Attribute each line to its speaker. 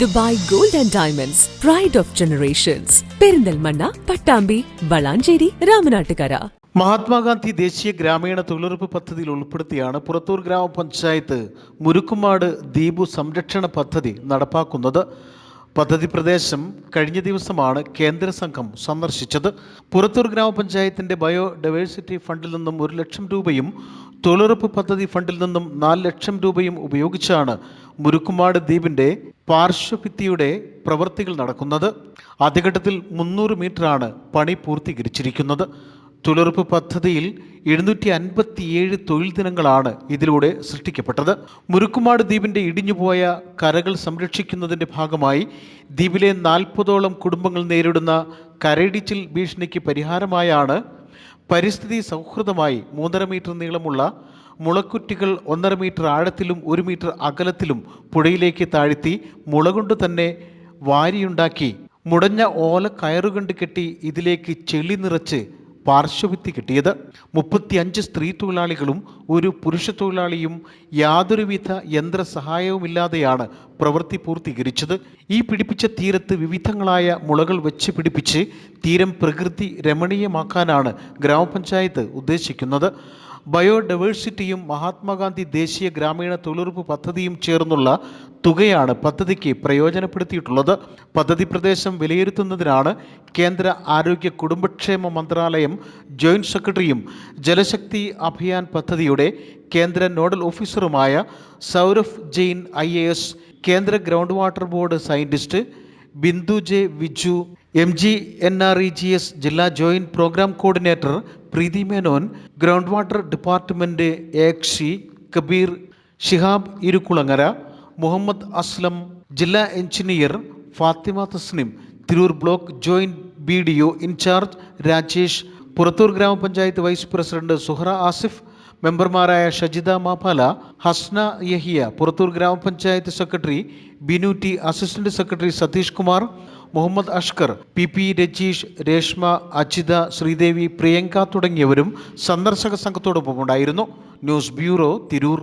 Speaker 1: Dubai gold and diamonds pride of generations Perinthalmanna Pattambi Valanchery Ramanattukara.
Speaker 2: Mahatma Gandhi ദേശീയ ഗ്രാമീണ തൊഴിലുറപ്പ് പദ്ധതിയിൽ ഉൾപ്പെടുത്തിയാണ് പുറത്തൂർ ഗ്രാമപഞ്ചായത്ത് മുരുക്കുമാട് ദ്വീപു സംരക്ഷണ പദ്ധതി നടപ്പാക്കുന്നത്. പദ്ധതി പ്രദേശം കഴിഞ്ഞ ദിവസമാണ് കേന്ദ്ര സംഘം സന്ദർശിച്ചത്. പുറത്തൂർ ഗ്രാമപഞ്ചായത്തിന്റെ ബയോ ഡൈവേഴ്സിറ്റി ഫണ്ടിൽ നിന്നും ഒരു ലക്ഷം രൂപയും തൊഴിലുറപ്പ് പദ്ധതി ഫണ്ടിൽ നിന്നും നാല് ലക്ഷം രൂപയും ഉപയോഗിച്ചാണ് മുരുക്കുമാട് ദ്വീപിന്റെ പാർശ്വഭിത്തിയുടെ പ്രവൃത്തികൾ നടക്കുന്നത് ആദ്യഘട്ടത്തിൽ മുന്നൂറ് മീറ്ററാണ് പണി പൂർത്തീകരിച്ചിരിക്കുന്നത്. തൊഴിലുറപ്പ് പദ്ധതിയിൽ എഴുന്നൂറ്റി അൻപത്തിയേഴ് തൊഴിൽ ദിനങ്ങളാണ് ഇതിലൂടെ സൃഷ്ടിക്കപ്പെട്ടത്. മുരുക്കുമാട് ദ്വീപിന്റെ ഇടിഞ്ഞുപോയ കരകൾ സംരക്ഷിക്കുന്നതിന്റെ ഭാഗമായി ദ്വീപിലെ നാൽപ്പതോളം കുടുംബങ്ങൾ നേരിടുന്ന കരയിടിച്ചിൽ ഭീഷണിക്ക് പരിഹാരമായാണ് പരിസ്ഥിതി സൗഹൃദമായി മൂന്നര മീറ്റർ നീളമുള്ള മുളക്കുറ്റികൾ ഒന്നര മീറ്റർ ആഴത്തിലും ഒരു മീറ്റർ അകലത്തിലും പുഴയിലേക്ക് താഴ്ത്തി മുള കൊണ്ട് തന്നെ വാരിയുണ്ടാക്കി. മുടഞ്ഞ ഓല കയറുകൊണ്ട് കെട്ടി ഇതിലേക്ക് ചെളി നിറച്ച് പാർശ്വഭിത്തി കിട്ടിയത്. മുപ്പത്തിയഞ്ച് സ്ത്രീ തൊഴിലാളികളും ഒരു പുരുഷ തൊഴിലാളിയും യാതൊരുവിധ യന്ത്ര സഹായവുമില്ലാതെയാണ് പ്രവൃത്തി പൂർത്തീകരിച്ചത്. ഈ പിടിപ്പിച്ച തീരത്ത് വിവിധങ്ങളായ മുളകൾ വെച്ച് പിടിപ്പിച്ച് തീരം പ്രകൃതി രമണീയമാക്കാനാണ് ഗ്രാമപഞ്ചായത്ത് ഉദ്ദേശിക്കുന്നത്. ബയോഡൈവേഴ്സിറ്റിയും മഹാത്മാഗാന്ധി ദേശീയ ഗ്രാമീണ തൊഴിലുറപ്പ് പദ്ധതിയും ചേർന്നുള്ള തുകയാണ് പദ്ധതിക്ക് പ്രയോജനപ്പെടുത്തിയിട്ടുള്ളത്. പദ്ധതി പ്രദേശം വിലയിരുത്തുന്നതിനാണ് കേന്ദ്ര ആരോഗ്യ കുടുംബക്ഷേമ മന്ത്രാലയം ജോയിന്റ് സെക്രട്ടറിയും ജലശക്തി അഭിയാൻ പദ്ധതിയുടെ കേന്ദ്ര നോഡൽ ഓഫീസറുമായ സൗരഭ് ജെയിൻ ഐ കേന്ദ്ര ground water board scientist Bindu J Viju M G N R E G S ജില്ലാ joint programme coordinator Preethi Menon ground water department എക്സി Kabeer Shihab Irukkulangara Muhammad Aslam ജില്ലാ engineer Fathima Thasnim Tirur block joint B D O incharge Rajesh Purathur grama panchayat vice president Suhara Asif മെമ്പർമാരായ Shajitha Mappala Hasna Yahiya Purathur grama panchayat secretary Binu T assistant secretary Satheesh Kumar Muhammad Ashkar P P Rajeesh Reshma Ajitha Sreedevi Priyanka തുടങ്ങിയവരും സന്ദർശക സംഘത്തോടൊപ്പം ഉണ്ടായിരുന്നു. News bureau Tirur.